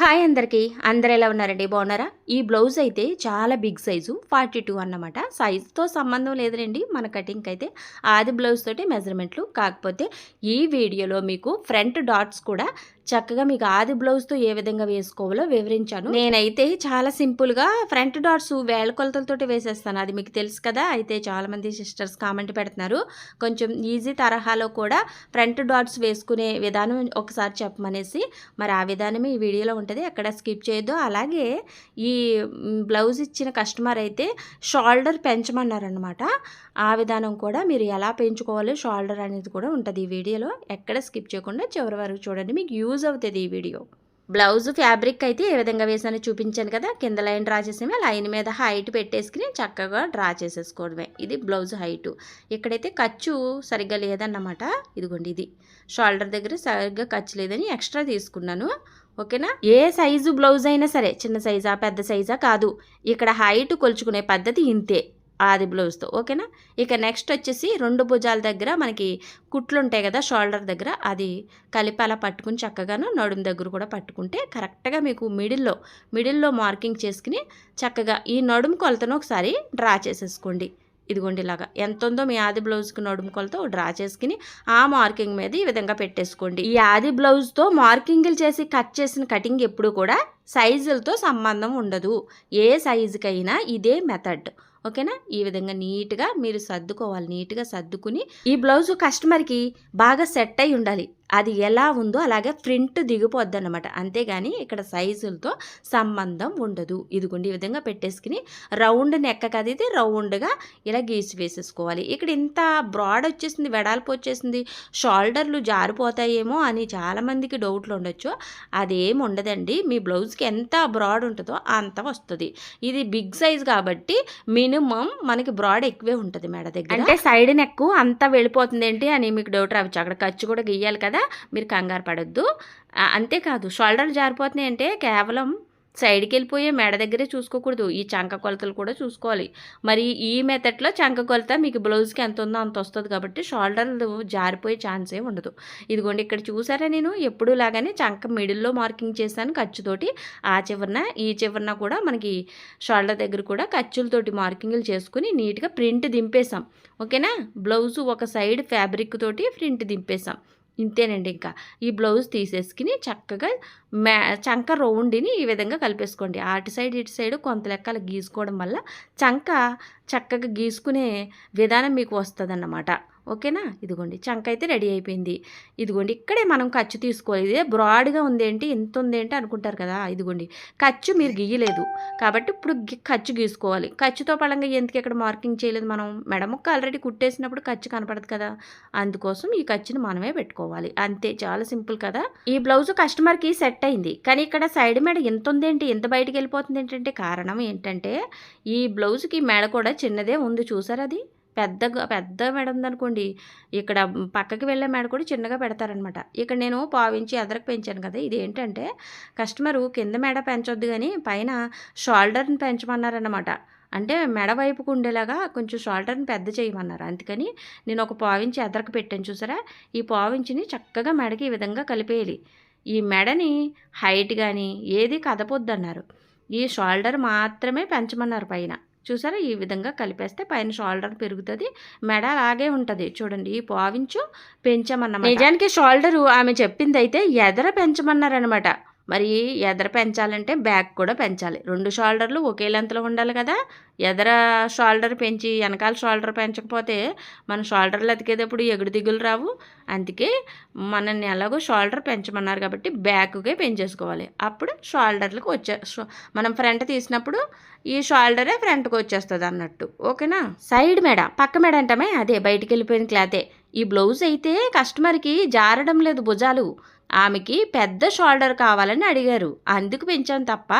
Hi అందరికీ. అందరు ఎలా ఉన్నారండి? బాగున్నారా? ఈ బ్లౌజ్ అయితే చాలా బిగ్ సైజు ఫార్టీ టూ అన్నమాట. సైజుతో సంబంధం లేదులేండి. మన కటింగ్కి అయితే ఆది బ్లౌజ్ తోటి మెజర్మెంట్లు. కాకపోతే ఈ వీడియోలో మీకు ఫ్రంట్ డాట్స్ కూడా చక్కగా మీకు ఆది బ్లౌజ్తో ఏ విధంగా వేసుకోవాలో వివరించాను. నేనైతే చాలా సింపుల్గా ఫ్రంట్ డాట్స్ వేళ్ళ కొలతలతోటి వేసేస్తాను. అది మీకు తెలుసు కదా అయితే చాలామంది సిస్టర్స్ కామెంట్ పెడుతున్నారు. కొంచెం ఈజీ తరహాలో కూడా ఫ్రంట్ డాట్స్ వేసుకునే విధానం ఒకసారి చెప్పమనేసి మరి ఆ విధానం ఈ వీడియోలో ఉంటుంది ఎక్కడ స్కిప్ చేయొద్దు. అలాగే ఈ బ్లౌజ్ ఇచ్చిన కస్టమర్ అయితే షోల్డర్ పెంచమన్నారనమాట ఆ విధానం కూడా మీరు ఎలా పెంచుకోవాలి షోల్డర్ అనేది కూడా ఉంటుంది ఈ వీడియోలో. ఎక్కడ స్కిప్ చేయకుండా చివరి వరకు చూడండి. మీకు యూజ్ అవుతుంది ఈ వీడియో. బ్లౌజ్ ఫ్యాబ్రిక్ అయితే ఏ విధంగా వేసానో చూపించాను కదా కింద లైన్ డ్రా చేసేమే లైన్ మీద హైట్ పెట్టేసుకుని చక్కగా డ్రా చేసేసుకోవడమే. ఇది బ్లౌజ్ హైటు. ఇక్కడైతే ఖర్చు సరిగ్గా లేదన్నమాట. ఇదిగోండి ఇది. షోల్డర్ దగ్గర సరిగ్గా ఖర్చు లేదని ఎక్స్ట్రా తీసుకున్నాను. ఓకేనా? ఏ సైజు బ్లౌజ్ అయినా సరే చిన్న సైజా పెద్ద సైజా కాదు. ఇక్కడ హైట్ కొలుచుకునే పద్ధతి ఇంతే. ఆది బ్లౌజ్తో ఓకేనా? ఇక నెక్స్ట్ వచ్చేసి రెండు భుజాల దగ్గర మనకి కుట్లు ఉంటాయి కదా షోల్డర్ దగ్గర అది కలిపి అలా పట్టుకుని చక్కగాను నడుము దగ్గర కూడా పట్టుకుంటే కరెక్ట్గా మీకు మిడిల్లో మిడిల్లో మార్కింగ్ చేసుకుని చక్కగా ఈ నడుము కొలతను ఒకసారి డ్రా చేసేసుకోండి. ఇదిగోండి ఇలాగా. ఎంత ఉందో మీ ఆది బ్లౌజ్కి నడుము కొలతో డ్రా చేసుకుని ఆ మార్కింగ్ మీద ఈ విధంగా పెట్టేసుకోండి. ఈ ఆది బ్లౌజ్తో మార్కింగ్లు చేసి కట్ చేసిన కటింగ్ ఎప్పుడు కూడా సైజులతో సంబంధం ఉండదు. ఏ సైజుకైనా ఇదే మెథడ్. ఓకేనా? ఈ విధంగా నీట్గా మీరు సర్దుకోవాలి. నీట్గా సర్దుకుని ఈ బ్లౌజ్ కస్టమర్కి బాగా సెట్ అయి ఉండాలి. అది ఎలా ఉందో అలాగే ప్రింట్ దిగిపోద్ది అనమాట అంతేగాని ఇక్కడ సైజులతో సంబంధం ఉండదు. ఇదిగోండి ఈ విధంగా పెట్టేసుకుని రౌండ్ నెక్క కదితే రౌండ్గా ఇలా గీసి వేసేసుకోవాలి. ఇక్కడ ఇంత బ్రాడ్ వచ్చేసింది వెడల్పు వచ్చేసింది షోల్డర్లు జారిపోతాయేమో అని చాలామందికి డౌట్లు ఉండొచ్చు. అదేం ఉండదండి. మీ బ్లౌజ్కి ఎంత బ్రాడ్ ఉంటుందో అంత వస్తుంది. ఇది బిగ్ సైజ్ కాబట్టి మినిమం మనకి బ్రాడ్ ఎక్కువే ఉంటుంది మేడ దగ్గర. అంటే సైడ్ నెక్ అంతా వెళ్ళిపోతుంది ఏంటి అని మీకు డౌట్ రావచ్చు. అక్కడ ఖర్చు కూడా గీయాలి కదా. మీరు కంగారు పడొద్దు. అంతేకాదు షోల్డర్లు జారిపోతున్నాయి అంటే కేవలం సైడ్కి వెళ్ళిపోయే మెడ దగ్గరే చూసుకోకూడదు. ఈ చంక కొలతలు కూడా చూసుకోవాలి. మరి ఈ మెథడ్లో చంక కొలత మీకు బ్లౌజ్కి ఎంత ఉందో అంత వస్తుంది కాబట్టి షోల్డర్లు జారిపోయే ఛాన్స్ ఏ ఉండదు. ఇదిగోండి ఇక్కడ చూసారా నేను? ఎప్పుడు లాగానే చంక మిడిల్లో మార్కింగ్ చేశాను ఖర్చుతోటి. ఆ చివరన ఈ చివరన కూడా మనకి షోల్డర్ దగ్గర కూడా ఖర్చులతోటి మార్కింగ్లు చేసుకుని నీట్గా ప్రింట్ దింపేసాం ఓకేనా? బ్లౌజ్ ఒక సైడ్ ఫ్యాబ్రిక్ తోటి ప్రింట్ దింపేసాం ఇంతేనండి ఇంకా. ఈ బ్లౌజ్ తీసేసుకుని చక్కగా మ్యా చంక రౌండ్ని ఈ విధంగా కలిపేసుకోండి. అటు సైడ్ ఇటు సైడ్ కొంత లెక్కలు గీసుకోవడం వల్ల చంక చక్కగా గీసుకునే విధానం మీకు వస్తుంది ఓకేనా? ఇదిగోండి చంక అయితే రెడీ అయిపోయింది. ఇదిగోండి ఇక్కడే మనం ఖర్చు తీసుకోవాలి. ఇదే బ్రాడ్గా ఉందేంటి ఇంత ఉందేంటి అనుకుంటారు కదా? ఇదిగోండి ఖర్చు మీరు గీయలేదు. కాబట్టి ఇప్పుడు ఖర్చు గీసుకోవాలి. ఖర్చుతో పడంగా ఎందుకు ఇక్కడ మార్కింగ్ చేయలేదు మనం? మెడముక్క ఆల్రెడీ కుట్టేసినప్పుడు ఖర్చు కనపడదు కదా? అందుకోసం ఈ ఖర్చుని మనమే పెట్టుకోవాలి. అంతే చాలా సింపుల్ కదా? ఈ బ్లౌజ్ కస్టమర్కి సెట్ అయింది. కానీ ఇక్కడ సైడ్ మెడ ఎంత ఉందేంటి ఎంత బయటికి వెళ్ళిపోతుంది ఏంటంటే కారణం ఏంటంటే ఈ బ్లౌజ్కి మెడ కూడా చిన్నదే ఉంది చూసారు అది? పెద్దగా పెద్ద మెడ ఉందనుకోండి ఇక్కడ పక్కకి వెళ్ళే మెడ కూడా చిన్నగా పెడతారనమాట. ఇక్కడ నేను పావించి ఎదరకు పెంచాను కదా ఇది ఏంటంటే కస్టమరు కింద మెడ పెంచొద్దు కానీ పైన షోల్డర్ని పెంచమన్నారనమాట. అంటే మెడ వైపుకు ఉండేలాగా కొంచెం షోల్డర్ని పెద్ద చేయమన్నారు. అందుకని నేను ఒక పావించి ఎదరకు పెట్టాను చూసారా? ఈ పావించిని చక్కగా మెడకి ఈ విధంగా కలిపేయాలి. ఈ మెడని హైట్ కానీ ఏది కదపొద్దు అన్నారు ఈ షోల్డర్ మాత్రమే పెంచమన్నారు పైన. చూసారా? ఈ విధంగా కలిపేస్తే పైన షోల్డర్ పెరుగుతుంది. మెడ అలాగే ఉంటుంది. చూడండి ఈ పావించు పెంచామన్నమాట. నిజానికి షోల్డరు ఆమె చెప్పింది అయితే ఎదర పెంచమన్నారనమాట మరి ఎదర పెంచాలంటే బ్యాక్ కూడా పెంచాలి. రెండు షోల్డర్లు ఒకే లెంత్లో ఉండాలి కదా. ఎదర షోల్డర్ పెంచి వెనకాల షోల్డర్ పెంచకపోతే మన షోల్డర్లు అతికేటప్పుడు ఎగుడు దిగులు రావు. అందుకే మనల్ని ఎలాగో షోల్డర్ పెంచమన్నారు కాబట్టి బ్యాక్కే పెంచేసుకోవాలి. అప్పుడు షోల్డర్లకు వచ్చే మనం ఫ్రంట్ తీసినప్పుడు ఈ షోల్డరే ఫ్రంట్కి వచ్చేస్తుంది అన్నట్టు. ఓకేనా? సైడ్ మెడ పక్క మెడ అంటామే? అదే బయటికి వెళ్ళిపోయిన క్లాతే. ఈ బ్లౌజ్ అయితే కస్టమర్కి జారడం లేదు భుజాలు. ఆమెకి పెద్ద షోల్డర్ కావాలని అడిగారు. అందుకు పెంచాం తప్ప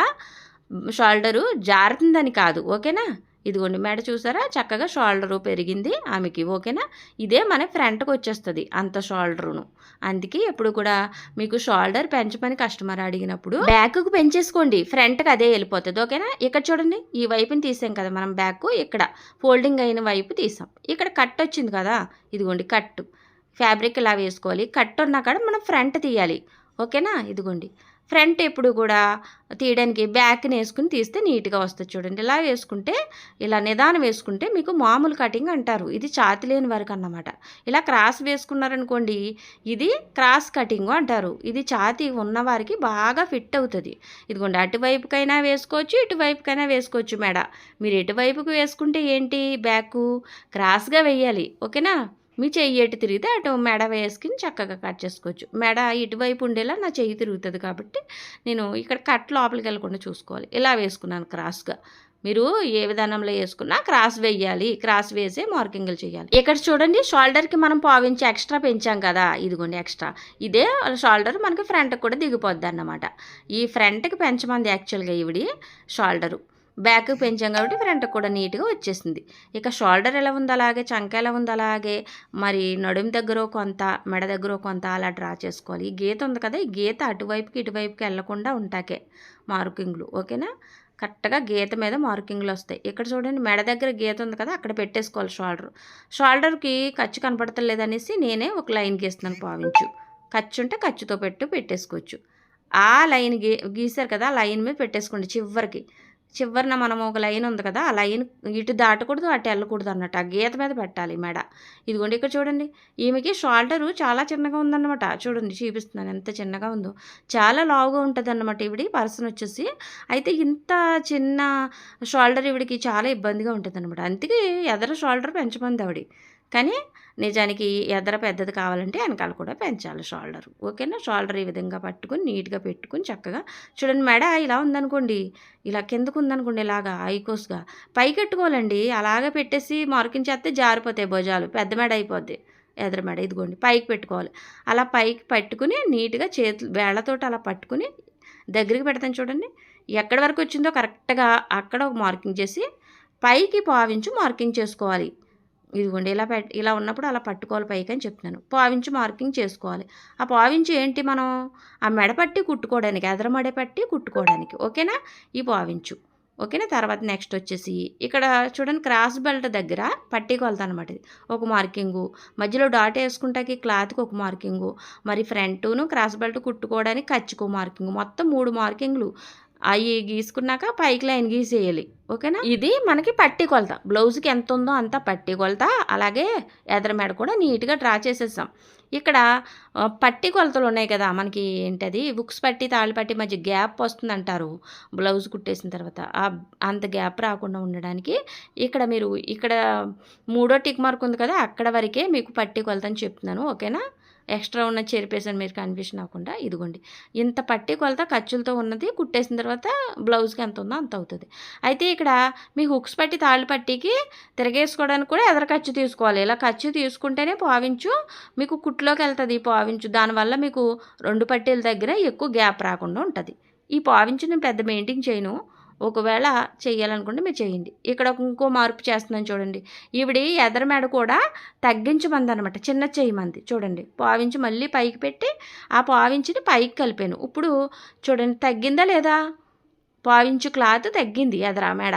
షోల్డరు జారుతుందని కాదు ఓకేనా? ఇదిగోండి మెడ చూసారా? చక్కగా షోల్డరు పెరిగింది ఆమెకి ఓకేనా? ఇదే మన ఫ్రంట్కి వచ్చేస్తుంది అంత షోల్డరును. అందుకే ఎప్పుడు కూడా మీకు షోల్డర్ పెంచమని కస్టమర్ అడిగినప్పుడు బ్యాక్కు పెంచేసుకోండి ఫ్రంట్కి అదే వెళ్ళిపోతుంది ఓకేనా? ఇక్కడ చూడండి ఈ వైపుని తీసాం కదా మనం బ్యాక్ ఇక్కడ ఫోల్డింగ్ అయిన వైపు తీసాం. ఇక్కడ కట్ వచ్చింది కదా ఇదిగోండి కట్ ఫ్యాబ్రిక్ ఇలా వేసుకోవాలి. కట్ ఉన్నా కాడ మనం ఫ్రంట్ తీయాలి. ఓకేనా? ఇదిగోండి. ఫ్రంట్ ఎప్పుడు కూడా తీయడానికి బ్యాక్ని వేసుకుని తీస్తే నీట్గా వస్తుంది చూడండి. ఇలా వేసుకుంటే ఇలా నిదానం వేసుకుంటే మీకు మామూలు కటింగ్ అంటారు. ఇది ఛాతి లేని వరకు అన్నమాట. ఇలా క్రాస్ వేసుకున్నారనుకోండి ఇది క్రాస్ కటింగ్ అంటారు. ఇది ఛాతి ఉన్నవారికి బాగా ఫిట్ అవుతుంది. ఇదిగోండి అటువైపుకైనా వేసుకోవచ్చు ఇటువైపుకైనా వేసుకోవచ్చు మేడ. మీరు ఎటువైపుకు వేసుకుంటే ఏంటి బ్యాక్? క్రాస్గా వేయాలి. ఓకేనా? మీ చెయ్యి ఎటు తిరిగితే అటు మెడ వేసుకుని చక్కగా కట్ చేసుకోవచ్చు. మెడ ఇటువైపు ఉండేలా నా చెయ్యి తిరుగుతుంది కాబట్టి నేను ఇక్కడ కట్ లోపలికి వెళ్ళకుండా చూసుకోవాలి. ఇలా వేసుకున్నాను క్రాస్గా. మీరు ఏ విధానంలో వేసుకున్నా క్రాస్ వేయాలి. క్రాస్ వేసే మార్కింగ్లు చేయాలి. ఇక్కడ చూడండి షోల్డర్కి మనం పావించి ఎక్స్ట్రా పెంచాం కదా. ఇదిగోండి ఎక్స్ట్రా. ఇదే షోల్డర్ మనకి ఫ్రంట్కి కూడా దిగిపోద్ది అన్నమాట. ఈ ఫ్రంట్కి పెంచమంది యాక్చువల్గా ఇవిడి షోల్డరు. బ్యాక్ పెంచాం కాబట్టి ఫ్రంట్ కూడా నీట్గా వచ్చేసింది. ఇక షోల్డర్ ఎలా ఉంది అలాగే చంక ఎలా ఉంది అలాగే మరి నడుము దగ్గర కొంత మెడ దగ్గర కొంత అలా డ్రా చేసుకోవాలి. ఈ గీత ఉంది కదా ఈ గీత అటువైపుకి ఇటువైపుకి వెళ్ళకుండా ఉంటాకే మార్కింగ్లు ఓకేనా? కరెక్ట్గా గీత మీద మార్కింగ్లు వస్తాయి. ఇక్కడ చూడండి మెడ దగ్గర గీత ఉంది కదా అక్కడ పెట్టేసుకోవాలి షోల్డర్. షోల్డర్కి ఖర్చు కనపడతలేదనేసి నేనే ఒక లైన్ గీస్తున్నాను పావించు. ఖర్చు ఉంటే ఖర్చుతో పెట్టు పెట్టేసుకోవచ్చు. ఆ లైన్ గీ గీసారు కదా ఆ లైన్ మీద పెట్టేసుకోండి చివరికి. చివరిన మనం ఒక లైన్ ఉంది కదా ఆ లైన్ ఇటు దాటకూడదు అటు వెళ్ళకూడదు అన్నట్టు ఆ గీత మీద పెట్టాలి మెడ. ఇదిగోండి ఇక్కడ చూడండి ఈమెకి షోల్డరు చాలా చిన్నగా ఉందన్నమాట. చూడండి చూపిస్తున్నాను ఎంత చిన్నగా ఉందో. చాలా లావుగా ఉంటుంది అన్నమాట ఇవిడి పర్సన్ వచ్చేసి. అయితే ఇంత చిన్న షోల్డర్ ఇవిడికి చాలా ఇబ్బందిగా ఉంటుంది అనమాట అందుకే ఎదర షోల్డర్ పెంచమంది ఆవిడ. కానీ నిజానికి ఎదర పెద్దది కావాలంటే వెనకాల కూడా పెంచాలి షోల్డర్. ఓకేనా? షోల్డర్ ఈ విధంగా పట్టుకుని నీట్గా పెట్టుకుని చక్కగా చూడండి మెడ ఇలా ఉందనుకోండి ఇలా కిందకు ఉందనుకోండి ఇలాగా ఐకోస్గా పైకి పెట్టుకోవాలండి అలాగే పెట్టేసి మార్కింగ్ చేస్తే జారిపోతాయి భుజాలు పెద్ద మెడ అయిపోద్ది ఎదర మెడ. ఇదిగోండి పైకి పెట్టుకోవాలి. అలా పైకి పట్టుకుని నీట్గా చేతులు వేళ్ళతోటి అలా పట్టుకుని దగ్గరికి పెడతాను చూడండి. ఎక్కడి వరకు వచ్చిందో కరెక్ట్గా అక్కడ ఒక మార్కింగ్ చేసి పైకి పావించు మార్కింగ్ చేసుకోవాలి. ఇదిగోండి ఇలా పెట్ ఇలా ఉన్నప్పుడు అలా పట్టుకోవాలి పైకి అని చెప్తున్నాను. పావించి మార్కింగ్ చేసుకోవాలి. ఆ పావించి ఏంటి మనం? ఆ మెడ పట్టి కుట్టుకోవడానికి ఎదర మెడ పట్టి కుట్టుకోవడానికి. ఓకేనా? ఈ పావించు. ఓకేనా? తర్వాత నెక్స్ట్ వచ్చేసి ఇక్కడ చూడండి క్రాస్ బెల్ట్ దగ్గర పట్టీ కొలత అనమాట ఇది. ఒక మార్కింగు. మధ్యలో డాట్ వేసుకుంటాకి క్లాత్కి ఒక మార్కింగు. మరి ఫ్రంట్ను క్రాస్ బెల్ట్ కుట్టుకోవడానికి ఖర్చుకో మార్కింగ్. మొత్తం మూడు మార్కింగ్లు. అవి గీసుకున్నాక పైకి లైన్ గీసేయాలి. ఓకేనా? ఇది మనకి పట్టి కొలత. బ్లౌజ్కి ఎంత ఉందో అంత పట్టి కొలత. అలాగే ఎదరమెడ కూడా నీట్గా డ్రా చేసేసాం ఇక్కడ పట్టి కొలతలు ఉన్నాయి కదా మనకి ఏంటది? బుక్స్ పట్టి తాళ్ళు పట్టి మధ్య గ్యాప్ వస్తుంది అంటారు బ్లౌజ్ కుట్టేసిన తర్వాత. అంత గ్యాప్ రాకుండా ఉండడానికి ఇక్కడ మీరు ఇక్కడ మూడో టిక్ మార్క్ ఉంది కదా అక్కడ వరకే మీకు పట్టి కొలత అని చెప్తున్నాను. ఓకేనా? ఎక్స్ట్రా ఉన్న చెరిపేసాను మీరు కన్ఫ్యూషన్ అవ్వకుండా ఇదిగోండి. ఇంత పట్టి కొలత ఖర్చులతో ఉన్నది కుట్టేసిన తర్వాత బ్లౌజ్కి ఎంత ఉందో అంత అవుతుంది. అయితే ఇక్కడ మీ హుక్స్ పట్టి తాళ్ళు పట్టికి తిరగేసుకోవడానికి కూడా ఎదర ఖర్చు తీసుకోవాలి. ఇలా ఖర్చు తీసుకుంటేనే పావించు మీకు కుట్లోకి వెళ్తుంది ఈ పావించు. దానివల్ల మీకు రెండు పట్టీల దగ్గర ఎక్కువ గ్యాప్ రాకుండా ఉంటుంది. ఈ పావించు నేను పెద్ద మెయింటైన్ చేయను. ఒకవేళ చేయాలనుకుంటే మీరు చేయండి ఇక్కడ ఇంకో మార్పు చేస్తున్నాను చూడండి. ఈవిడి ఎదర మెడ కూడా తగ్గించమంది అనమాట చిన్న చేయమంది చూడండి. పావించి మళ్ళీ పైకి పెట్టి ఆ పావించిని పైకి కలిపాను. ఇప్పుడు చూడండి తగ్గిందా లేదా? పావించు క్లాత్ తగ్గింది ఎదర మెడ.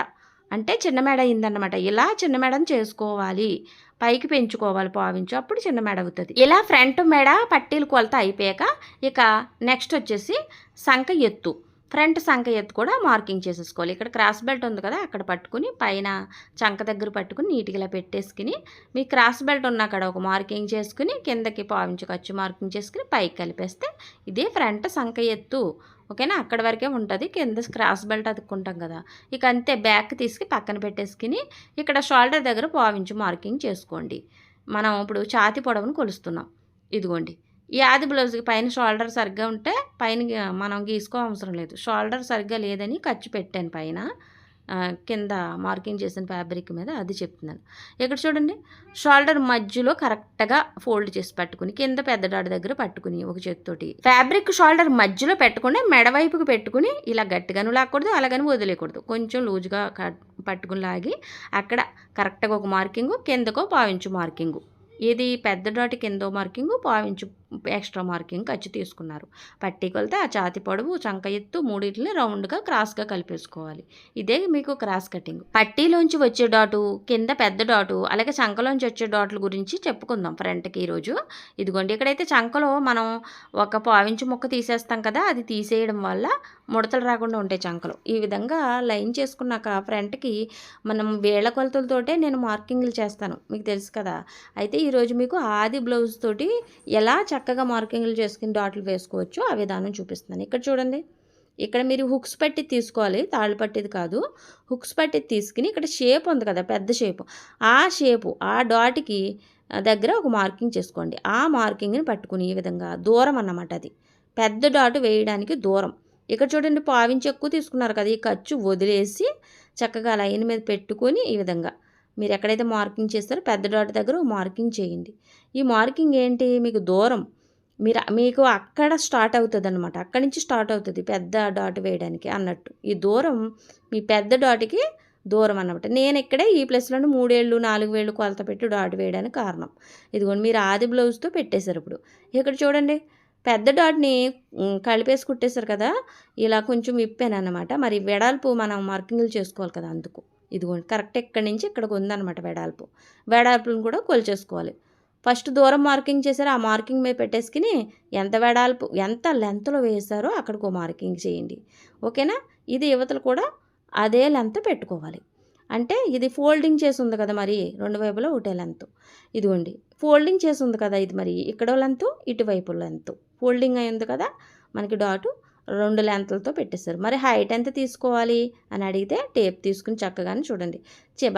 అంటే చిన్న మెడ అయిందన్నమాట. ఇలా చిన్న మెడను చేసుకోవాలి. పైకి పెంచుకోవాలి పావించు. అప్పుడు చిన్న మెడ అవుతుంది. ఇలా ఫ్రంట్ మెడ పట్టీలు కొలత అయిపోయాక ఇక నెక్స్ట్ వచ్చేసి సంఖ ఎత్తు. ఫ్రంట్ సంఖ ఎత్తు కూడా మార్కింగ్ చేసేసుకోవాలి. ఇక్కడ క్రాస్ బెల్ట్ ఉంది కదా అక్కడ పట్టుకుని పైన చంక దగ్గర పట్టుకుని నీట్గా ఇలా పెట్టేసుకుని మీ క్రాస్ బెల్ట్ ఉన్న అక్కడ ఒక మార్కింగ్ చేసుకుని కిందకి పావించి ఖర్చు మార్కింగ్ చేసుకుని పైకి కలిపేస్తే ఇదే ఫ్రంట్ సంఖ ఎత్తు. ఓకేనా? అక్కడ వరకే ఉంటుంది. కింద క్రాస్ బెల్ట్ అతుక్కుంటాం కదా. ఇక అంతే బ్యాక్ తీసుకు పక్కన పెట్టేసుకుని ఇక్కడ షోల్డర్ దగ్గర పావించి మార్కింగ్ చేసుకోండి. మనం ఇప్పుడు ఛాతి పొడవును కొలుస్తున్నాం. ఇదిగోండి. ఈ ఆది బ్లౌజ్కి పైన షోల్డర్ సరిగ్గా ఉంటే పైన మనం గీసుకో అవసరం లేదు. షోల్డర్ సరిగ్గా లేదని ఖర్చు పెట్టాను పైన. కింద మార్కింగ్ చేసిన ఫ్యాబ్రిక్ మీద అది చెప్తున్నాను. ఇక్కడ చూడండి షోల్డర్ మధ్యలో కరెక్ట్గా ఫోల్డ్ చేసి పట్టుకుని కింద పెద్ద డాడి దగ్గర పట్టుకుని ఒక చేతితోటి. ఫ్యాబ్రిక్ షోల్డర్ మధ్యలో పెట్టుకుని మెడవైపుకి పెట్టుకుని ఇలా గట్టిగాను లాక్కూడదు అలాగని వదిలేయకూడదు కొంచెం లూజ్గా పట్టుకుని లాగి అక్కడ కరెక్ట్గా ఒక మార్కింగు కిందకో పావించు మార్కింగు. ఇది పెద్ద డాట్ కిందో మార్కింగ్ పావించు ఎక్స్ట్రా మార్కింగ్ ఖర్చు తీసుకున్నారు. పట్టి కొలితే ఆ ఛాతి పొడవు చంక ఎత్తు మూడింటిని రౌండ్గా క్రాస్గా కలిపేసుకోవాలి. ఇదే మీకు క్రాస్ కటింగ్. పట్టీలోంచి వచ్చే డాటు కింద పెద్ద డాటు అలాగే చంకలోంచి వచ్చే డాట్ల గురించి చెప్పుకుందాం ఫ్రంట్కి ఈరోజు. ఇదిగోండి ఇక్కడైతే చంకలో మనం ఒక పావించు ముక్క తీసేస్తాం కదా అది తీసేయడం వల్ల ముడతలు రాకుండా ఉంటాయి చంకలు. ఈ విధంగా లైన్ చేసుకున్నాక ఫ్రంట్కి మనం వేళ్ళ కొలతలతోటే నేను మార్కింగ్లు చేస్తాను. మీకు తెలుసు కదా. అయితే ఈరోజు మీకు ఆది బ్లౌజ్ తోటి ఎలా చక్కగా మార్కింగ్లు చేసుకుని డాట్లు వేసుకోవచ్చో ఆ విధానం చూపిస్తున్నాను. ఇక్కడ చూడండి. ఇక్కడ మీరు హుక్స్ పట్టి తీసుకోవాలి. తాళ్ళు పట్టేది కాదు. హుక్స్ పట్టి తీసుకుని ఇక్కడ షేప్ ఉంది కదా పెద్ద షేప్. ఆ షేపు ఆ డాట్కి దగ్గర ఒక మార్కింగ్ చేసుకోండి. ఆ మార్కింగ్ని పట్టుకుని ఈ విధంగా దూరం అన్నమాట అది. పెద్ద డాట్ వేయడానికి దూరం. ఇక్కడ చూడండి పావించి ఎక్కువ తీసుకున్నారు కదా ఈ ఖర్చు వదిలేసి చక్కగా లైన్ మీద పెట్టుకొని ఈ విధంగా. మీరు ఎక్కడైతే మార్కింగ్ చేస్తారో పెద్ద డాట్ దగ్గర మార్కింగ్ చేయండి. ఈ మార్కింగ్ ఏంటి? మీకు దూరం. మీరు మీకు అక్కడ స్టార్ట్ అవుతుంది అనమాట అక్కడి నుంచి స్టార్ట్ అవుతుంది పెద్ద డాట్ వేయడానికి అన్నట్టు. ఈ దూరం మీ పెద్ద డాట్కి దూరం అన్నమాట. నేను ఇక్కడే ఈ ప్లేస్లోనే మూడేళ్ళు నాలుగు వేళ్ళు కొలత పెట్టి డాట్ వేయడానికి కారణం. ఇదిగోండి మీరు ఆది బ్లౌజ్తో పెట్టేశారు ఇప్పుడు. ఇక్కడ చూడండి పెద్ద డాట్ని కలిపేసి కుట్టేశారు కదా? ఇలా కొంచెం విప్పాను అనమాట మరి వెడల్పు మనం మార్కింగ్లు చేసుకోవాలి కదా అందుకు. ఇదిగోండి కరెక్ట్ ఇక్కడి నుంచి ఇక్కడికి ఉందన్నమాట వేడాల్పు. వెడల్పును కూడా కొలిచేసుకోవాలి. ఫస్ట్ దూరం మార్కింగ్ చేశారు ఆ మార్కింగ్ మీద పెట్టేసుకుని ఎంత వేడాల్పు ఎంత లెంత్లో వేశారో అక్కడికి మార్కింగ్ చేయండి. ఓకేనా? ఇది యువతలు కూడా అదే లెంత్ పెట్టుకోవాలి. అంటే ఇది ఫోల్డింగ్ చేసి ఉంది కదా మరి రెండు వైపులో ఒకటే లెంత్. ఇదిగోండి ఫోల్డింగ్ చేసి ఉంది కదా ఇది మరి ఇక్కడ లెంత్ ఇటువైపు లెంత్. ఫోల్డింగ్ అయి ఉంది కదా మనకి డాటు రెండు లెంత్లతో పెట్టేశారు. మరి హైట్ ఎంత తీసుకోవాలి అని అడిగితే టేప్ తీసుకుని చక్కగానే చూడండి.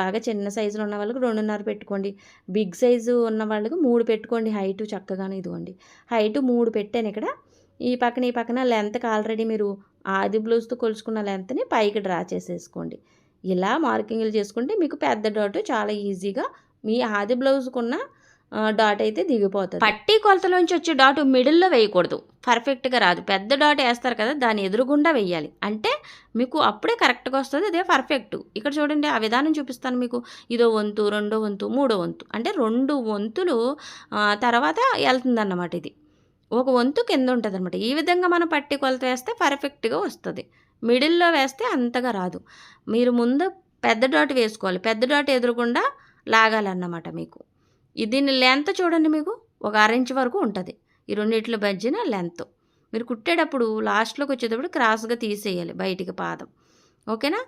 బాగా చిన్న సైజులో ఉన్న వాళ్ళకి రెండున్నర పెట్టుకోండి. బిగ్ సైజు ఉన్న వాళ్ళకి మూడు పెట్టుకోండి హైట్ చక్కగానే ఇదిగోండి. హైట్ మూడు పెట్టాను ఇక్కడ. ఈ పక్కన ఈ పక్కన లెంత్కి ఆల్రెడీ మీరు ఆది బ్లౌజ్తో కొలుచుకున్న లెంత్ని పైకి డ్రా చేసేసుకోండి. ఇలా మార్కింగ్లు చేసుకుంటే మీకు పెద్ద డాట్ చాలా ఈజీగా మీ ఆది బ్లౌజ్కున్న డాట్ అయితే దిగిపోతుంది. పట్టి కొలతలోంచి వచ్చే డాట్ మిడిల్లో వేయకూడదు. పర్ఫెక్ట్గా రాదు. పెద్ద డాట్ వేస్తారు కదా దాని ఎదురుగుండా వేయాలి. అంటే మీకు అప్పుడే కరెక్ట్గా వస్తుంది అదే పర్ఫెక్ట్ ఇక్కడ చూడండి ఆ విధానం చూపిస్తాను మీకు. ఇదో వంతు రెండో వంతు మూడో వంతు. అంటే రెండు వంతులు తర్వాత వెళ్తుందన్నమాట ఇది. ఒక వంతు కింద ఉంటుంది అనమాట ఈ విధంగా మనం పట్టి కొలత వేస్తే పర్ఫెక్ట్గా వస్తుంది. మిడిల్లో వేస్తే అంతగా రాదు. మీరు ముందు పెద్ద డాట్ వేసుకోవాలి. పెద్ద డాట్ ఎదురుకుండా లాగాలన్నమాట మీకు. దీని లెంత్ చూడండి మీకు. ఒక అరెంజ్ వరకు ఉంటుంది. ఈ రెండిట్ల మధ్యన లెంత్ మీరు కుట్టేటప్పుడు లాస్ట్లోకి వచ్చేటప్పుడు క్రాస్గా తీసేయాలి బయటికి పాదం. ఓకేనా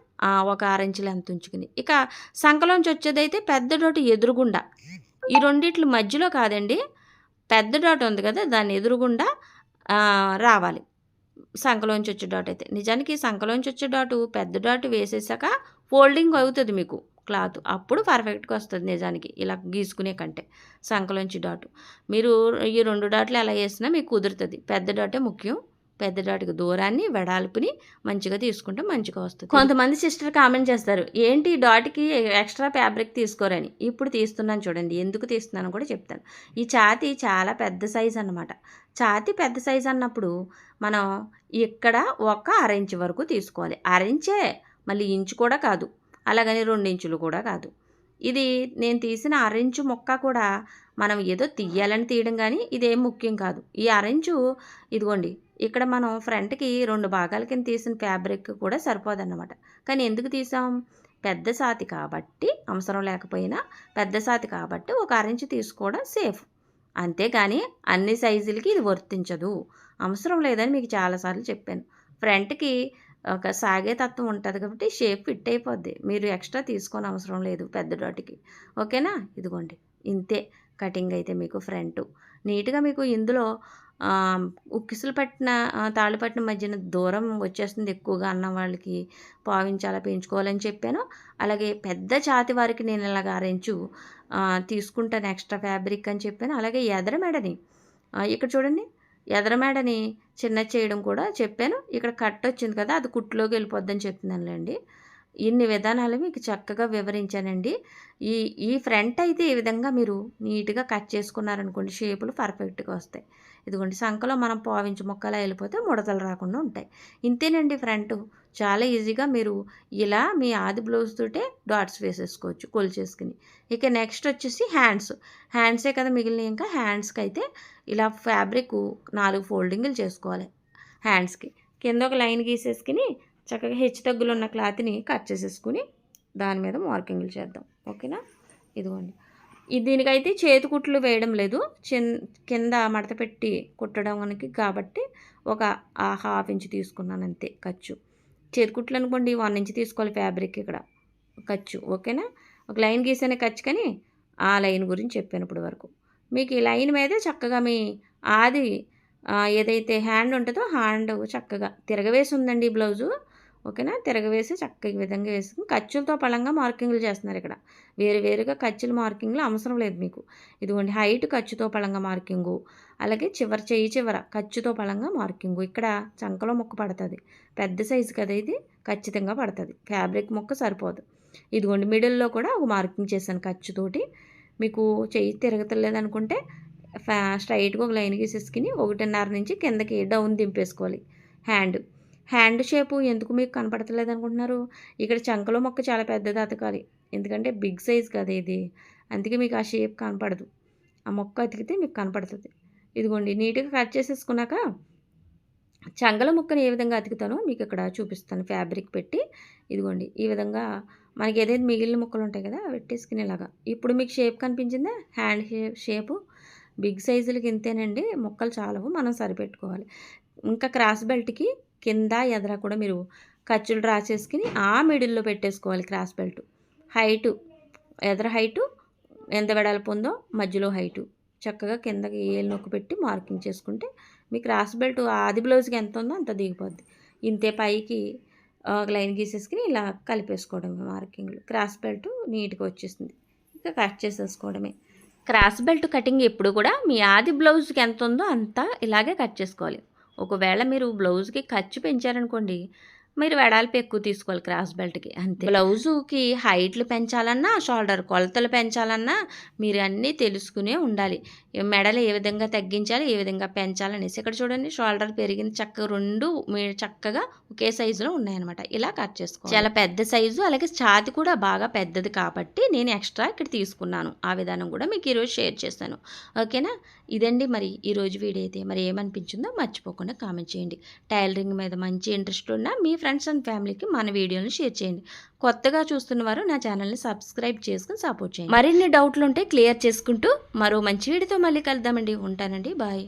ఒక ఆరెంజ్ లెంత్ ఉంచుకుని. ఇక సంకలోంచి వచ్చేదైతే పెద్ద డోటు ఎదురుగుండా. ఈ రెండిట్ల మధ్యలో కాదండి పెద్ద డాట్ ఉంది కదా దాని ఎదురుగుండా రావాలి. సంకలోంచి వచ్చే డాట్ అయితే. నిజానికి సంకలోంచి వచ్చే డాటు పెద్ద డాట్ వేసేసాక ఫోల్డింగ్ అవుతుంది మీకు. క్లాత్ అప్పుడు పర్ఫెక్ట్గా వస్తుంది నిజానికి. ఇలా గీసుకునే కంటే సంకలోంచి డాటు. మీరు ఈ రెండు డాట్లు ఎలా వేసినా మీకు కుదురుతుంది. పెద్ద డాటే ముఖ్యం పెద్ద డాటికి దూరాన్ని వెడల్పుని మంచిగా తీసుకుంటే మంచిగా వస్తుంది. కొంతమంది సిస్టర్ కామెంట్ చేస్తారు ఏంటి డాట్కి ఎక్స్ట్రా ఫ్యాబ్రిక్ తీసుకోరని? ఇప్పుడు తీస్తున్నాను చూడండి ఎందుకు తీస్తున్నాను కూడా చెప్తాను. ఈ ఛాతి చాలా పెద్ద సైజ్ అన్నమాట. ఛాతి పెద్ద సైజ్ అన్నప్పుడు మనం ఇక్కడ ఒక అర ఇంచ్ వరకు తీసుకోవాలి. అర ఇంచే మళ్ళీ ఇంచు కూడా కాదు. అలాగని రెండించులు కూడా కాదు. ఇది నేను తీసిన అరెంచు మొక్క కూడా మనం ఏదో తీయాలని తీయడం కానీ ఇదేం ముఖ్యం కాదు. ఈ అరెంచు ఇదిగోండి ఇక్కడ మనం ఫ్రంట్కి రెండు భాగాల కింద తీసిన ఫ్యాబ్రిక్ కూడా సరిపోదన్నమాట. కానీ ఎందుకు తీసాం? పెద్ద సాతి కాబట్టి అవసరం లేకపోయినా పెద్ద సాతి కాబట్టి ఒక అరెంచు తీసుకోవడం సేఫ్ అంతేగాని అన్ని సైజులకి ఇది వర్తించదు. అవసరం లేదని మీకు చాలాసార్లు చెప్పాను. ఫ్రంట్కి ఒక సాగే తత్వం ఉంటుంది కాబట్టి షేప్ ఫిట్ అయిపోద్ది. మీరు ఎక్స్ట్రా తీసుకొని అవసరం లేదు పెద్ద డాట్కి. ఓకేనా? ఇదిగోండి. ఇంతే. కటింగ్ అయితే మీకు ఫ్రంట్. నీట్గా మీకు ఇందులో ఉక్కిసులు పట్టిన ఆ, తాళ్ళు పట్టిన మధ్యన దూరం వచ్చేస్తుంది ఎక్కువగా అన్న వాళ్ళకి పావించాలా పెంచుకోవాలని చెప్పాను. అలాగే పెద్ద ఛాతి వారికి నేను ఇలాగ అరెంచు తీసుకుంటాను ఎక్స్ట్రా ఫ్యాబ్రిక్ అని చెప్పాను. అలాగే ఎదర మెడని ఇక్కడ చూడండి. ఎదరమేడని చిన్న చేయడం కూడా చెప్పాను. ఇక్కడ కట్ వచ్చింది కదా అది కుట్టులోకి వెళ్ళిపోద్దని చెప్తున్నానులేండి. ఇన్ని విధానాలు మీకు చక్కగా వివరించానండి. ఈ ఈ ఫ్రంట్ అయితే ఈ విధంగా మీరు నీట్గా కట్ చేసుకున్నారనుకోండి షేపులు పర్ఫెక్ట్గా వస్తాయి. ఇదిగోండి సంఖలో మనం పావించి మొక్కలా వెళ్ళిపోతే ముడతలు రాకుండా ఉంటాయి. ఇంతేనండి ఫ్రంట్. చాలా ఈజీగా మీరు ఇలా మీ ఆది బ్లౌజ్ తోటే డాట్స్ వేసేసుకోవచ్చు కొలిచేసుకుని. ఇక నెక్స్ట్ వచ్చేసి హ్యాండ్స్. హ్యాండ్సే కదా మిగిలిన ఇంకా హ్యాండ్స్కి అయితే ఇలా ఫ్యాబ్రిక్ నాలుగు ఫోల్డింగ్లు చేసుకోవాలి. హ్యాండ్స్కి. కింద ఒక లైన్ గీసేసుకుని చక్కగా హెచ్చు తగ్గులు ఉన్న క్లాత్ని కట్ చేసేసుకుని దాని మీద మార్కింగ్లు చేద్దాం. ఓకేనా? ఇదిగోండి. ఇది దీనికైతే చేతి కుట్లు వేయడం లేదు. చిన్ కింద మడత పెట్టి కుట్టడానికి కాబట్టి ఒక హాఫ్ ఇంచ్ తీసుకున్నాను అంతే ఖర్చు. చేతి కుట్లు అనుకోండి వన్ ఇంచ్ తీసుకోవాలి ఫ్యాబ్రిక్ ఇక్కడ ఖర్చు. ఓకేనా? ఒక లైన్ గీసానే ఖర్చు కానీ ఆ లైన్ గురించి చెప్పాను ఇప్పుడు వరకు మీకు ఈ లైన్ మీదే చక్కగా మీ ఆది ఏదైతే హ్యాండ్ ఉంటుందో హ్యాండ్ చక్కగా తిరగవేసి ఉందండి బ్లౌజు. ఓకేనా? తిరగవేసి చక్కగా ఈ విధంగా వేసుకుని ఖర్చులతో పలంగా మార్కింగ్లు చేస్తున్నారు ఇక్కడ. వేరు వేరుగా ఖర్చుల మార్కింగ్లు అవసరం లేదు మీకు. ఇదిగోండి హైట్ ఖర్చుతో పలంగా మార్కింగు అలాగే చివరి చెయ్యి చివర ఖర్చుతో పలంగా మార్కింగు. ఇక్కడ చంకలో ముక్క పడుతుంది. పెద్ద సైజు కదా ఇది. ఖచ్చితంగా పడుతుంది. ఫ్యాబ్రిక్ ముక్క సరిపోదు. ఇదిగోండి మిడిల్లో కూడా ఒక మార్కింగ్ చేశాను ఖర్చుతోటి. మీకు చెయ్యి తిరగతలేదు అనుకుంటే ఫ్యా స్ట్రైట్గా ఒక లైన్ గీసేసుకుని ఒకటిన్నర నుంచి కిందకి డౌన్ దింపేసుకోవాలి. హ్యాండ్. హ్యాండ్ షేపు ఎందుకు మీకు కనపడతలేదు అనుకుంటున్నారు ఇక్కడ చంకలో మొక్క చాలా పెద్దది అతకాలి. ఎందుకంటే బిగ్ సైజ్ కదా ఇది. అందుకే మీకు ఆ షేప్ కనపడదు. ఆ మొక్క అతికితే మీకు కనపడుతుంది. ఇదిగోండి నీట్గా కట్ చేసేసుకున్నాక చంగల ముక్కని ఏ విధంగా అతుకుతానో మీకు ఇక్కడ చూపిస్తాను ఫ్యాబ్రిక్ పెట్టి. ఇదిగోండి ఈ విధంగా మనకి ఏదైతే మిగిలిన ముక్కలు ఉంటాయి కదా పెట్టేసుకుని ఇలాగా ఇప్పుడు మీకు షేప్ కనిపించిందా? Hand shape shape. బిగ్ సైజులకి ఇంతేనండి ముక్కలు చాలవు మనం సరిపెట్టుకోవాలి. ఇంకా క్రాస్ బెల్ట్కి కింద ఎదర కూడా మీరు ఖర్చులు డ్రా చేసుకుని ఆ మిడిల్లో పెట్టేసుకోవాలి క్రాస్ బెల్ట్. హైటు ఎదర హైటు ఎంత వెడల్పు ఉందో మధ్యలో హైటు. చక్కగా కిందకి ఏలు నొక్కు పెట్టి మార్కింగ్ చేసుకుంటే మీ క్రాస్ బెల్ట్ ఆది బ్లౌజ్కి ఎంత ఉందో అంత దిగిపోద్ది. ఇంతే పైకి ఒక లైన్ గీసేసుకుని ఇలా కలిపేసుకోవడం మార్కింగ్లు. క్రాస్ బెల్ట్ నీట్గా వచ్చేస్తుంది ఇంకా కట్ చేసేసుకోవడమే. క్రాస్ బెల్ట్ కటింగ్ ఎప్పుడు కూడా మీ ఆది బ్లౌజ్కి ఎంత ఉందో అంత ఇలాగే కట్ చేసుకోవాలి. ఒకవేళ మీరు బ్లౌజ్కి ఖర్చు పెంచారనుకోండి మీరు వెడల్పు ఎక్కువ తీసుకోవాలి క్రాస్ బెల్ట్కి అంతే. బ్లౌజుకి హైట్లు పెంచాలన్నా షోల్డర్ కొలతలు పెంచాలన్నా మీరు అన్నీ తెలుసుకునే ఉండాలి. మెడలు ఏ విధంగా తగ్గించాలి ఏ విధంగా పెంచాలనేసి. ఇక్కడ చూడండి షోల్డర్ పెరిగింది చక్కగా రెండు మీ చక్కగా ఒకే సైజులో ఉన్నాయన్నమాట. ఇలా కట్ చేసుకోవాలి. చాలా పెద్ద సైజు అలాగే ఛాతి కూడా బాగా పెద్దది కాబట్టి నేను ఎక్స్ట్రా ఇక్కడ తీసుకున్నాను. ఆ విధానం కూడా మీకు ఈరోజు షేర్ చేస్తాను. ఓకేనా? ఇదండి మరి ఈరోజు వీడియో అయితే. మరి ఏమనిపించిందో మర్చిపోకుండా కామెంట్ చేయండి. టైలరింగ్ మీద మంచి ఇంట్రెస్ట్ ఉన్న మీ ఫ్రెండ్స్ అండ్ ఫ్యామిలీకి మన వీడియోని షేర్ చేయండి. కొత్తగా చూస్తున్న వారు నా ఛానల్ని సబ్స్క్రైబ్ చేసుకుని సపోర్ట్ చేయండి. మరిన్ని డౌట్లు ఉంటే క్లియర్ చేసుకుంటూ మరో మంచి వీడియోతో మళ్ళీ కలుద్దామండి. ఉంటానండి. బాయ్.